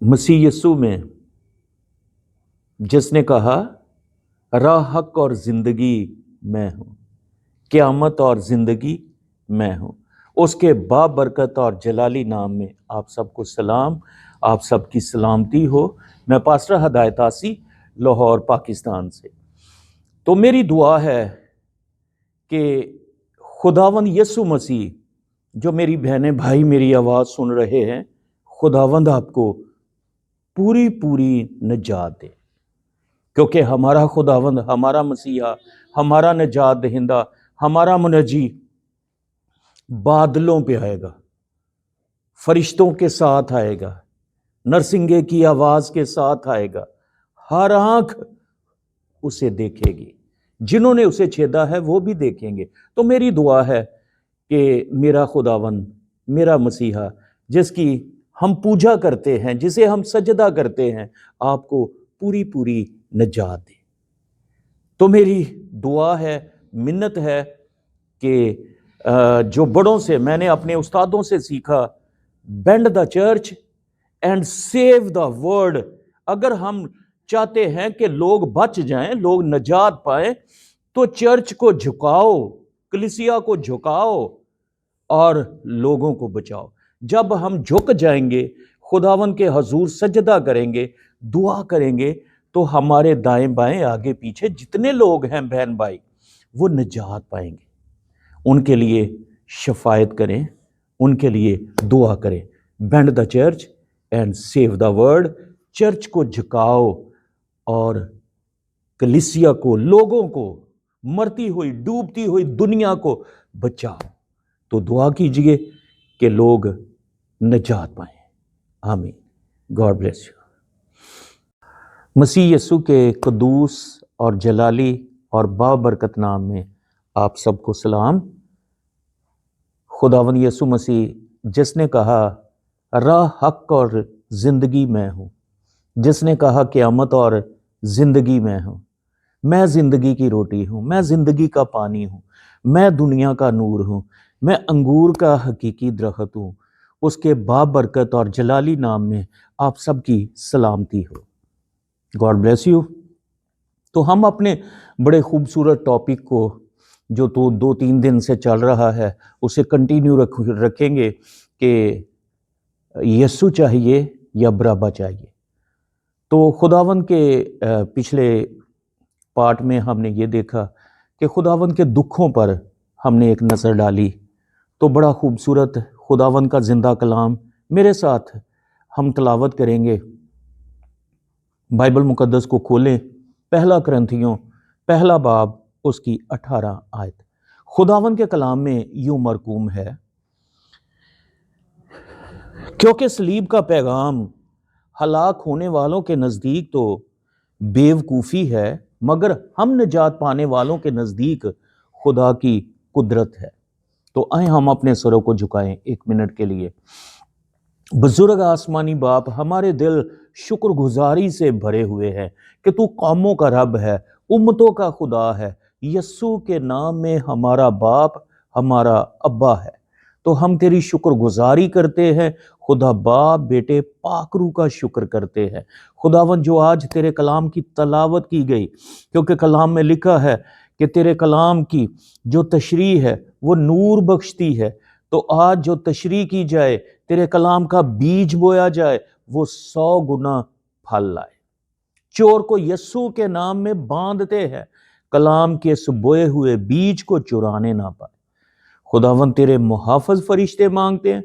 مسیح یسو میں جس نے کہا، راہ حق اور زندگی میں ہوں، قیامت اور زندگی میں ہوں۔ اس کے بابرکت اور جلالی نام میں آپ سب کو سلام، آپ سب کی سلامتی ہو۔ میں پاسٹر ہدایت آسی لاہور، پاکستان سے۔ تو میری دعا ہے کہ خداون یسو مسیح، جو میری بہنیں، بھائی میری آواز سن رہے ہیں خداوند آپ کو پوری پوری نجات دے۔ کیونکہ ہمارا خداوند، ہمارا مسیحا، ہمارا نجات دہندہ، ہمارا منجی بادلوں پہ آئے گا، فرشتوں کے ساتھ آئے گا، نرسنگے کی آواز کے ساتھ آئے گا، ہر آنکھ اسے دیکھے گی۔ جنہوں نے اسے چھیدا ہے وہ بھی دیکھیں گے۔ تو میری دعا ہے کہ میرا خداون میرا مسیحا، جس کی ہم پوجا کرتے ہیں، جسے ہم سجدہ کرتے ہیں، آپ کو پوری پوری نجات دے۔ تو میری دعا ہے، منت ہے کہ جو بڑوں سے میں نے اپنے استادوں سے سیکھا bend the church and save the word اگر ہم چاہتے ہیں کہ لوگ بچ جائیں، لوگ نجات پائیں، تو چرچ کو جھکاؤ، کلیسیا کو جھکاؤ اور لوگوں کو بچاؤ۔ جب ہم جھک جائیں گے، خداون کے حضور سجدہ کریں گے، دعا کریں گے، تو ہمارے دائیں بائیں آگے پیچھے جتنے لوگ ہیں بہن بھائی، وہ نجات پائیں گے۔ ان کے لیے شفایت کریں، ان کے لیے دعا کریں۔ Bend the church and save the word church کو جھکاؤ اور کلیسیا کو، لوگوں کو، مرتی ہوئی، ڈوبتی ہوئی دنیا کو بچاؤ۔ تو دعا کیجیے کہ لوگ نجات پائیں۔ آمین۔ God bless you. مسیح یسو کے قدوس اور جلالی اور بابرکت نام میں آپ سب کو سلام۔ خداون یسو مسیح، جس نے کہا، راہ حق اور زندگی میں ہوں۔ جس نے کہا، قیامت اور زندگی میں ہوں۔ میں زندگی کی روٹی ہوں، میں زندگی کا پانی ہوں۔ میں دنیا کا نور ہوں۔ میں انگور کا حقیقی درخت ہوں۔ اس کے بابرکت اور جلالی نام میں آپ سب کی سلامتی ہو۔ God bless you. تو ہم اپنے بڑے خوبصورت ٹاپک کو جو تو دو تین دن سے چل رہا ہے، اسے کنٹینیو رکھیں گے کہ یسو چاہیے یا برابا چاہیے۔ تو خداون کے پچھلے پارٹ میں ہم نے یہ دیکھا کہ خداون کے دکھوں پر ہم نے ایک نظر ڈالی۔ تو بڑا خوبصورت خداون کا زندہ کلام میرے ساتھ ہم تلاوت کریں گے۔ بائبل مقدس کو کھولیں۔ پہلا کرنتھیوں، پہلا باب، اس کی اٹھارہ آیت۔ خداون کے کلام میں یوں مرکوم ہے۔ کیونکہ سلیب کا پیغام ہلاک ہونے والوں کے نزدیک تو بیوقوفی ہے، مگر ہم نجات پانے والوں کے نزدیک خدا کی قدرت ہے۔ تو آئیں ہم اپنے سروں کو جھکائیں ایک منٹ کے لیے۔ بزرگ آسمانی باپ، ہمارے دل شکر گزاری سے بھرے ہوئے ہیں کہ تو قوموں کا رب ہے، امتوں کا خدا ہے، یسو کے نام میں ہمارا باپ، ہمارا ابا ہے۔ تو ہم تیری شکر گزاری کرتے ہیں، خدا باپ بیٹے پاکرو کا شکر کرتے ہیں۔ خداون جو آج تیرے کلام کی تلاوت کی گئی، کیونکہ کلام میں لکھا ہے کہ تیرے کلام کی جو تشریح ہے وہ نور بخشتی ہے۔ تو آج جو تشریح کی جائے، تیرے کلام کا بیج بویا جائے، وہ سو گنا پھل لائے۔ چور کو یسو کے نام میں باندھتے ہیں۔ کلام کے اس بوئے ہوئے بیج کو چرانے نہ پائے۔ خداون تیرے محافظ فرشتے مانگتے ہیں۔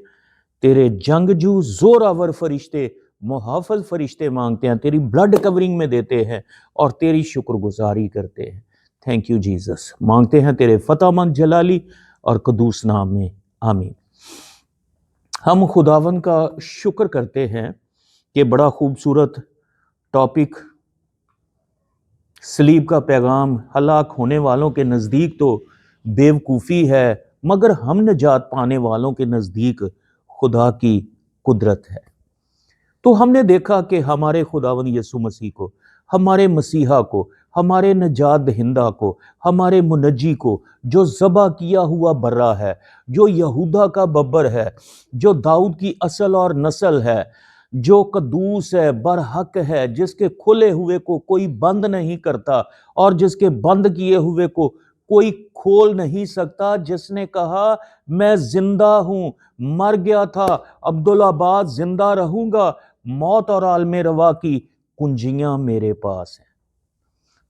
تیرے جنگجو زوراور فرشتے محافظ فرشتے مانگتے ہیں۔ تیری بلڈ کورنگ میں دیتے ہیں اور تیری شکر گزاری کرتے ہیں۔ تھینک یو جیزس مانگتے ہیں تیرے فتح مند جلالی۔ اور قدوس نام میں، آمین۔ ہم خداون کا شکر کرتے ہیں کہ بڑا خوبصورت ٹاپک سلیب کا پیغام ہلاک ہونے والوں کے نزدیک تو بیوقوفی ہے، مگر ہم نجات پانے والوں کے نزدیک خدا کی قدرت ہے۔ تو ہم نے دیکھا کہ ہمارے خداون یسو مسیح کو، ہمارے مسیحا کو ہمارے نجات دہندہ کو، ہمارے منجی کو، جو ذبح کیا ہوا برا ہے، جو یہودا کا ببر ہے، جو داؤد کی اصل اور نسل ہے، جو قدوس ہے، برحق ہے، جس کے کھلے ہوئے کو کوئی بند نہیں کرتا اور جس کے بند کیے ہوئے کو کوئی کھول نہیں سکتا، جس نے کہا، میں زندہ ہوں، مر گیا تھا، عبدالآباد زندہ رہوں گا، موت اور عالم روا کی کنجیاں میرے پاس ہیں۔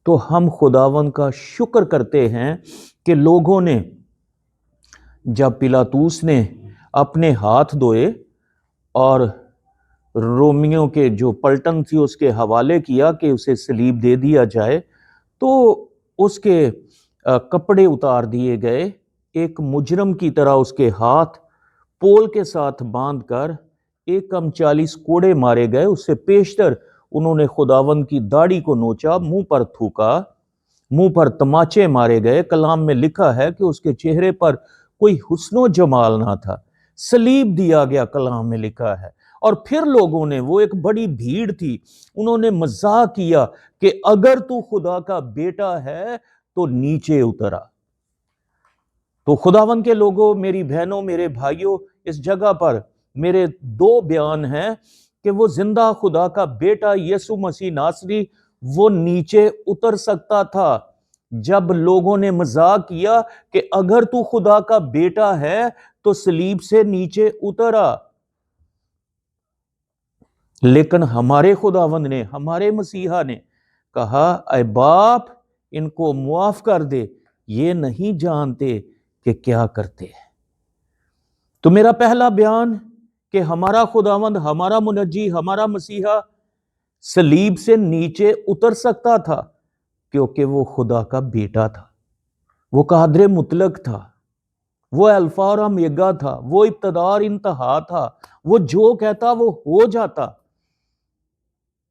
تو ہم خداون کا شکر کرتے ہیں کہ لوگوں نے جب پلاتوس نے اپنے ہاتھ دھوئے اور رومیوں کے جو پلٹن تھی اس کے حوالے کیا کہ اسے سلیب دے دیا جائے، تو اس کے کپڑے اتار دیے گئے، ایک مجرم کی طرح اس کے ہاتھ پول کے ساتھ باندھ کر ایک کم چالیس کوڑے مارے گئے، اس سے پیشتر انہوں نے خداون کی داڑھی کو نوچا، منہ پر تھوکا، منہ پر تماچے مارے گئے۔ کلام میں لکھا ہے کہ اس کے چہرے پر کوئی حسن و جمال نہ تھا۔ سلیب دیا گیا کلام میں لکھا ہے۔ اور پھر لوگوں نے، وہ ایک بڑی بھیڑ تھی، انہوں نے مزاق کیا کہ اگر تو خدا کا بیٹا ہے تو نیچے اترا۔ تو خداون کے لوگوں، میری بہنوں، میرے بھائیوں، اس جگہ پر میرے دو بیان ہیں۔ کہ وہ زندہ خدا کا بیٹا یسو مسیح ناصری وہ نیچے اتر سکتا تھا۔ جب لوگوں نے مزاق کیا کہ اگر تو خدا کا بیٹا ہے تو سلیب سے نیچے اترا۔ لیکن ہمارے خداوند نے، ہمارے مسیحا نے کہا، اے باپ، ان کو معاف کر دے۔ یہ نہیں جانتے کہ کیا کرتے۔ ہیں تو میرا پہلا بیان کہ ہمارا خداوند، ہمارا منجی، ہمارا مسیحا سلیب سے نیچے اتر سکتا تھا کیونکہ وہ خدا کا بیٹا تھا۔ وہ قادر مطلق تھا۔ وہ الفا اور امیگا تھا۔ وہ ابتدار انتہا تھا۔ وہ جو کہتا وہ ہو جاتا۔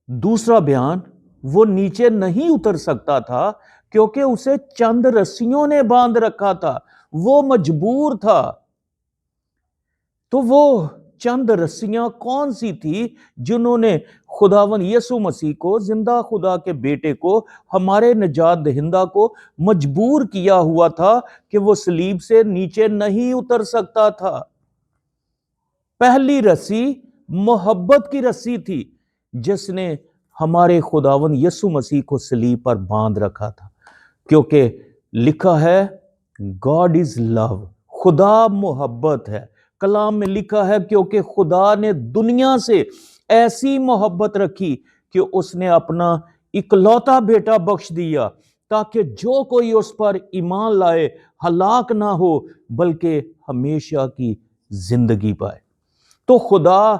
دوسرا بیان، وہ نیچے نہیں اتر سکتا تھا کیونکہ اسے چند رسیوں نے باندھ رکھا تھا۔ وہ مجبور تھا۔ تو وہ چند رسیاں کون سی تھی جنہوں نے خداون یسو مسیح کو، زندہ خدا کے بیٹے کو، ہمارے نجات دہندہ کو مجبور کیا ہوا تھا کہ وہ سلیب سے نیچے نہیں اتر سکتا تھا؟ پہلی رسی محبت کی رسی تھی جس نے ہمارے خداون یسو مسیح کو سلیب پر باندھ رکھا تھا۔ کیونکہ لکھا ہے گاڈ از لو خدا محبت ہے۔ کلام میں لکھا ہے کیونکہ خدا نے دنیا سے ایسی محبت رکھی کہ اس نے اپنا اکلوتا بیٹا بخش دیا تاکہ جو کوئی اس پر ایمان لائے، ہلاک نہ ہو، بلکہ ہمیشہ کی زندگی پائے۔ تو خدا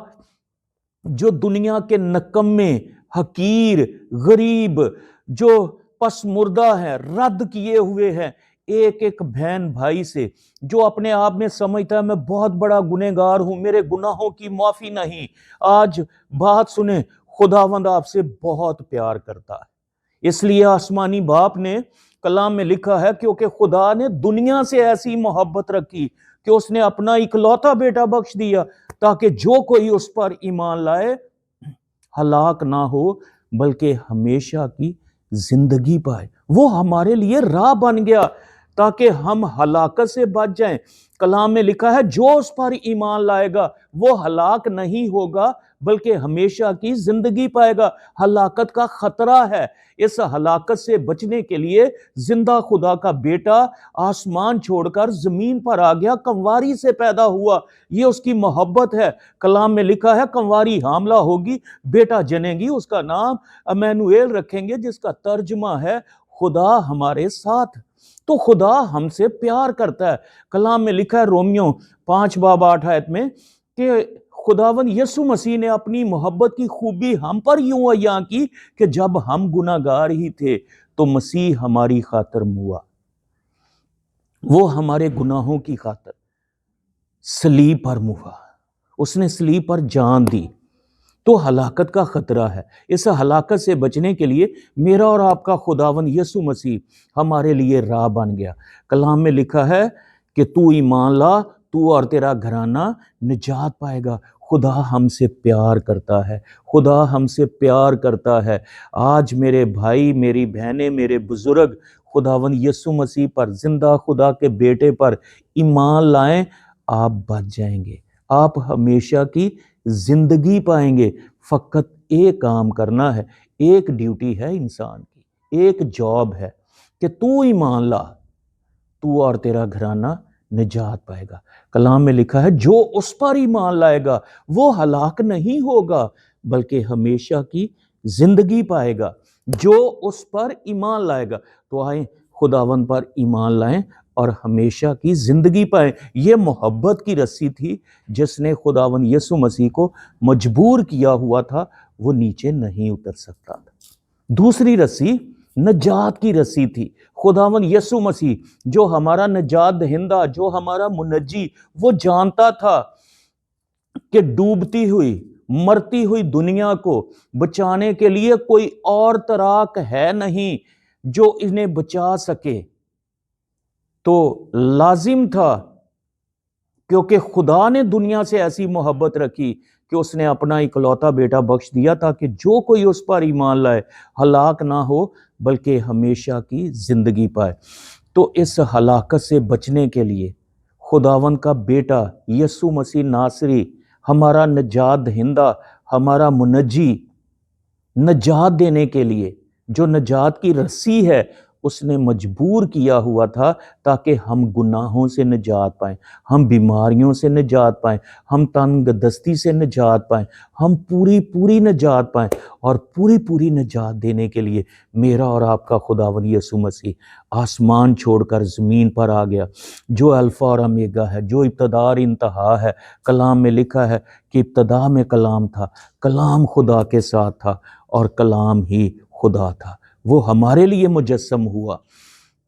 جو دنیا کے نکمے حقیر، غریب، جو پس مردہ ہے رد کیے ہوئے ہیں ایک ایک بہن بھائی سے، جو اپنے آپ میں سمجھتا ہے میں بہت بڑا گنہ گار ہوں، میرے گناہوں کی معافی نہیں۔ آج بات سنیں، خداوند آپ سے بہت پیار کرتا ہے۔ اس لیے آسمانی باپ نے کلام میں لکھا ہے، کیونکہ خدا نے دنیا سے ایسی محبت رکھی کہ اس نے اپنا اکلوتا بیٹا بخش دیا تاکہ جو کوئی اس پر ایمان لائے، ہلاک نہ ہو، بلکہ ہمیشہ کی زندگی پائے۔ وہ ہمارے لیے راہ بن گیا۔ تاکہ ہم ہلاکت سے بچ جائیں۔ کلام میں لکھا ہے، جو اس پر ایمان لائے گا، وہ ہلاک نہیں ہوگا، بلکہ ہمیشہ کی زندگی پائے گا۔ ہلاکت کا خطرہ ہے۔ اس ہلاکت سے بچنے کے لیے زندہ خدا کا بیٹا آسمان چھوڑ کر زمین پر آ گیا کمواری سے پیدا ہوا۔ یہ اس کی محبت ہے۔ کلام میں لکھا ہے کمواری حاملہ ہوگی، بیٹا جنے گی، اس کا نام امینویل رکھیں گے، جس کا ترجمہ ہے، خدا ہمارے ساتھ۔ تو خدا ہم سے پیار کرتا ہے۔ کلام میں لکھا ہے رومیوں پانچ باب آٹھ آیت میں کہ خداون یسو مسیح نے اپنی محبت کی خوبی ہم پر یوں عیاں کی کہ جب ہم گناہ گار ہی تھے تو مسیح ہماری خاطر موا وہ ہمارے گناہوں کی خاطر سلیب پر موا اس نے سلیب پر جان دی۔ تو ہلاکت کا خطرہ ہے۔ اس ہلاکت سے بچنے کے لیے میرا اور آپ کا خداون یسو مسیح ہمارے لیے راہ بن گیا۔ کلام میں لکھا ہے کہ تو ایمان لا، تو اور تیرا گھرانہ نجات پائے گا۔ خدا ہم سے پیار کرتا ہے۔ خدا ہم سے پیار کرتا ہے۔ آج میرے بھائی، میری بہنیں، میرے بزرگ خداون یسو مسیح پر، زندہ خدا کے بیٹے پر ایمان لائیں، آپ بچ جائیں گے۔ آپ ہمیشہ کی زندگی پائیں گے۔ فقط ایک کام کرنا ہے، ایک ڈیوٹی ہے انسان کی، ایک جاب ہے کہ تو ایمان لا، تو اور تیرا گھرانہ نجات پائے گا۔ کلام میں لکھا ہے، جو اس پر ایمان لائے گا، وہ ہلاک نہیں ہوگا، بلکہ ہمیشہ کی زندگی پائے گا۔ جو اس پر ایمان لائے گا، تو آئیں خداون پر ایمان لائیں اور ہمیشہ کی زندگی پائیں۔ یہ محبت کی رسی تھی جس نے خداون یسو مسیح کو مجبور کیا ہوا تھا، وہ نیچے نہیں اتر سکتا تھا۔ دوسری رسی نجات کی رسی تھی۔ خداون یسو مسیح، جو ہمارا نجات دہندہ، جو ہمارا منجی، وہ جانتا تھا کہ ڈوبتی ہوئی، مرتی ہوئی دنیا کو بچانے کے لیے کوئی اور تراک ہے نہیں جو انہیں بچا سکے۔ تو لازم تھا کیونکہ خدا نے دنیا سے ایسی محبت رکھی کہ اس نے اپنا اکلوتا بیٹا بخش دیا تھا کہ جو کوئی اس پر ایمان لائے، ہلاک نہ ہو، بلکہ ہمیشہ کی زندگی پائے۔ تو اس ہلاکت سے بچنے کے لیے خداون کا بیٹا یسو مسیح ناصری، ہمارا نجات دہندہ، ہمارا منجی، نجات دینے کے لیے، جو نجات کی رسی ہے اس نے مجبور کیا ہوا تھا تاکہ ہم گناہوں سے نجات پائیں، ہم بیماریوں سے نجات پائیں، ہم تنگ دستی سے نجات پائیں، ہم پوری پوری نجات پائیں اور پوری پوری نجات دینے کے لیے میرا اور آپ کا خدا ولی یسو مسیح آسمان چھوڑ کر زمین پر آ گیا۔ جو الفا اور امیگا ہے، جو ابتدار انتہا ہے، کلام میں لکھا ہے کہ ابتدا میں کلام تھا، کلام خدا کے ساتھ تھا اور کلام ہی خدا تھا۔ وہ ہمارے لیے مجسم ہوا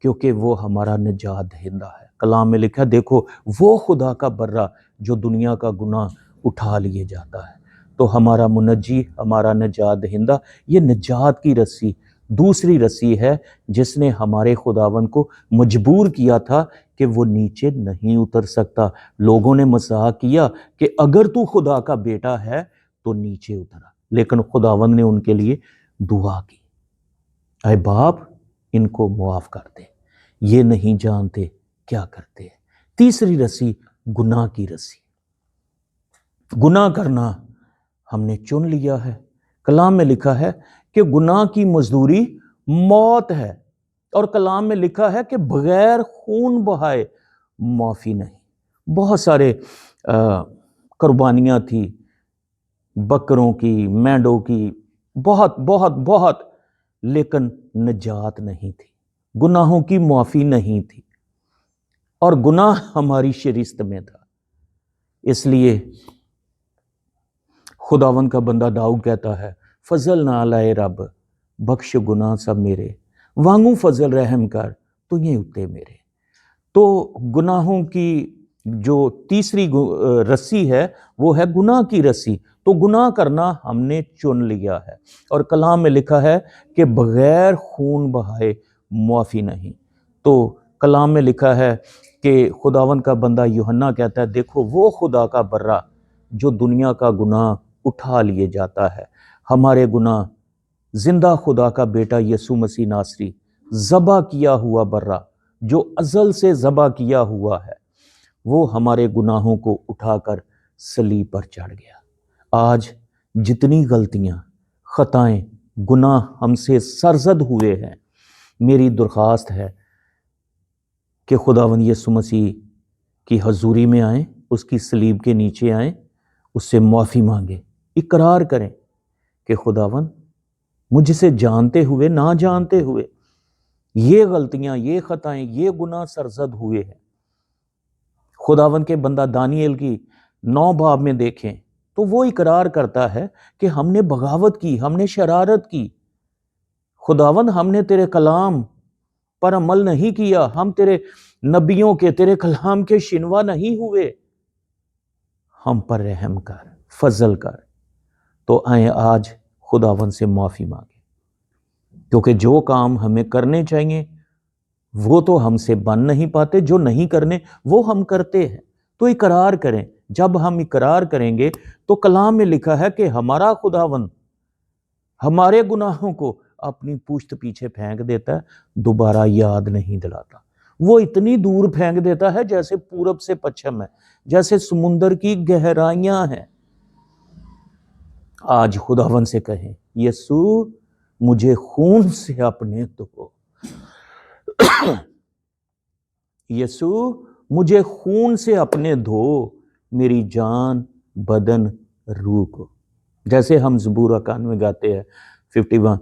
کیونکہ وہ ہمارا نجات دہندہ ہے۔ کلام میں لکھا دیکھو، وہ خدا کا برہ جو دنیا کا گناہ اٹھا لیے جاتا ہے۔ تو ہمارا منجی، ہمارا نجات دہندہ، یہ نجات کی رسی، دوسری رسی ہے جس نے ہمارے خداون کو مجبور کیا تھا کہ وہ نیچے نہیں اتر سکتا۔ لوگوں نے مزاح کیا کہ اگر تو خدا کا بیٹا ہے تو نیچے اترا۔ لیکن خداون نے ان کے لیے دعا کی۔ اے باپ ان کو معاف کر دے یہ نہیں جانتے کیا کرتے ہیں۔ تیسری رسی، گناہ کی رسی۔ گناہ کرنا ہم نے چن لیا ہے۔ کلام میں لکھا ہے کہ گناہ کی مزدوری موت ہے۔ اور کلام میں لکھا ہے کہ بغیر خون بہائے معافی نہیں۔ بہت سارے قربانیاں تھیں۔ بکروں کی، مینڈوں کی، بہت بہت بہت لیکن نجات نہیں تھی۔ گناہوں کی معافی نہیں تھی۔ اور گناہ ہماری شریست میں تھا۔ اس لیے خداون کا بندہ داؤ کہتا ہے، فضل نہ لائے رب، بخش گناہ سب میرے۔ وانگو فضل رحم کر، تو یہ اتے میرے۔ تو گناہوں کی جو تیسری رسی ہے، وہ ہے گناہ کی رسی۔ تو گناہ کرنا ہم نے چن لیا ہے۔ اور کلام میں لکھا ہے کہ بغیر خون بہائے معافی نہیں۔ تو کلام میں لکھا ہے کہ خداون کا بندہ یوہنا کہتا ہے، دیکھو، وہ خدا کا برہ جو دنیا کا گناہ اٹھا لیے جاتا ہے۔ ہمارے گناہ، زندہ خدا کا بیٹا یسو مسیح ناصری، ذبح کیا ہوا برہ، جو ازل سے ذبح کیا ہوا ہے۔ وہ ہمارے گناہوں کو اٹھا کر سلیب پر چڑھ گیا۔ آج جتنی غلطیاں، خطائیں، گناہ ہم سے سرزد ہوئے ہیں، میری درخواست ہے کہ خداون یسو مسیح کی حضوری میں آئیں، اس کی سلیب کے نیچے آئیں، اس سے معافی مانگیں، اقرار کریں کہ خداون مجھ سے جانتے ہوئے نہ جانتے ہوئے، یہ غلطیاں، یہ خطائیں، یہ گناہ سرزد ہوئے ہیں۔ خداون کے بندہ دانیل کی نو باب میں دیکھیں تو وہ اقرار کرتا ہے کہ ہم نے بغاوت کی، ہم نے شرارت کی۔ خداون، ہم نے تیرے کلام پر عمل نہیں کیا، ہم تیرے نبیوں کے، تیرے کلام کے شنوا نہیں ہوئے۔ ہم پر رحم کر، فضل کر۔ تو آئیں آج خداون سے معافی مانگے کیونکہ جو کام ہمیں کرنے چاہیے وہ تو ہم سے بن نہیں پاتے، جو نہیں کرنے، وہ ہم کرتے ہیں۔ تو اقرار کریں۔ جب ہم اقرار کریں گے تو کلام میں لکھا ہے کہ ہمارا خداون ہمارے گناہوں کو اپنی پوشت پیچھے پھینک دیتا ہے، دوبارہ یاد نہیں دلاتا۔ وہ اتنی دور پھینک دیتا ہے جیسے پورب سے پچھم ہے، جیسے سمندر کی گہرائیاں ہیں۔ آج خداون سے کہیں، یسو، مجھے خون سے اپنے دو یسو، مجھے خون سے اپنے دھو، میری جان، بدن، روح کو۔ جیسے ہم زبور کان میں گاتے ہیں، ففٹی ون،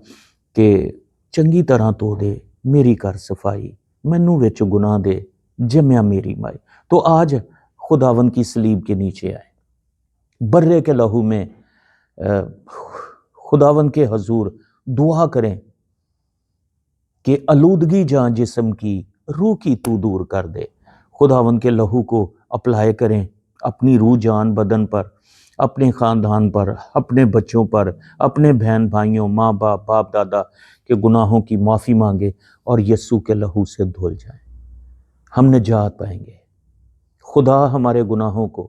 کہ چنگی طرح تو دے، میری کر صفائی، مینو وچ گناہ دے، جمیا میری مائی۔ تو آج خداون کی سلیب کے نیچے آئے۔ برے کے لہو میں خداون کے حضور دعا کریں۔ کہ آلودگی جان جسم کی روح کی تو دور کر دے۔ خداون کے لہو کو اپلائی کریں اپنی روح جان بدن پر، اپنے خاندان پر، اپنے بچوں پر، اپنے بہن بھائیوں، ماں باپ باپ دادا کے گناہوں کی معافی مانگے اور یسو کے لہو سے دھل جائیں۔ ہم نجات پائیں گے۔ خدا ہمارے گناہوں کو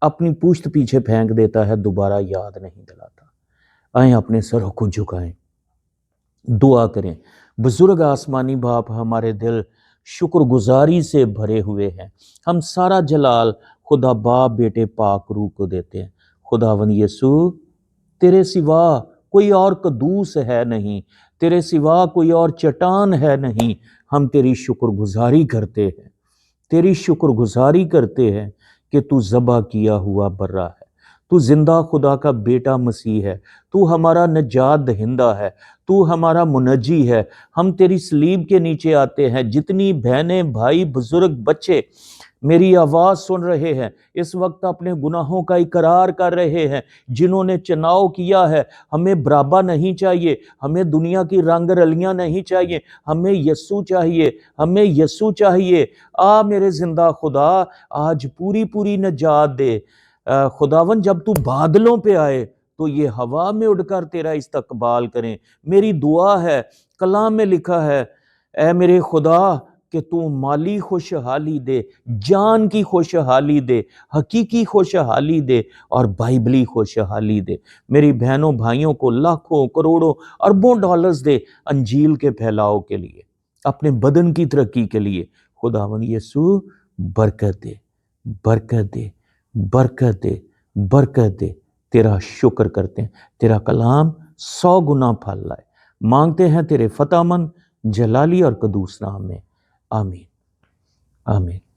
اپنی پوشت پیچھے پھینک دیتا ہے، دوبارہ یاد نہیں دلاتا۔ آئیں اپنے سروں کو جھکائیں۔ دعا کریں۔ بزرگ آسمانی باپ ہمارے دل شکر گزاری سے بھرے ہوئے ہیں۔ ہم سارا جلال خدا باپ بیٹے پاک روح کو دیتے ہیں۔ خدا ون یسو تیرے سوا کوئی اور قدوس ہے نہیں۔ تیرے سوا کوئی اور چٹان ہے نہیں۔ ہم تیری شکر گزاری کرتے ہیں۔ تیری شکر گزاری کرتے ہیں کہ تو ذبح کیا ہوا برا ہے تو زندہ خدا کا بیٹا مسیح ہے، تو ہمارا نجات دہندہ ہے، تو ہمارا منجی ہے۔ ہم تیری سلیب کے نیچے آتے ہیں، جتنی بہنیں، بھائی، بزرگ، بچے میری آواز سن رہے ہیں، اس وقت اپنے گناہوں کا اقرار کر رہے ہیں۔ جنہوں نے چناؤ کیا ہے، ہمیں برابا نہیں چاہیے، ہمیں دنیا کی رنگ رلیاں نہیں چاہیے، ہمیں یسو چاہیے، ہمیں یسو چاہیے۔ آ میرے زندہ خدا، آج پوری پوری نجات دے۔ خداون، جب تو بادلوں پہ آئے، تو یہ ہوا میں اڑ کر تیرا استقبال کریں۔ میری دعا ہے، کلام میں لکھا ہے، اے میرے خدا، کہ تو مالی خوشحالی دے، جان کی خوشحالی دے، حقیقی خوشحالی دے، اور بائبلی خوشحالی دے۔ میری بہنوں، بھائیوں کو لاکھوں، کروڑوں، اربوں ڈالرز دے انجیل کے پھیلاؤ کے لیے، اپنے بدن کی ترقی کے لیے۔ خداون، یسو، برکت دے برکت دے۔ برکت دے برکت دے، تیرا شکر کرتے ہیں۔ تیرا کلام سو گنا پھل لائے۔ مانگتے ہیں تیرے فتح مند، جلالی اور قدوس نام میں۔ آمین۔ آمین۔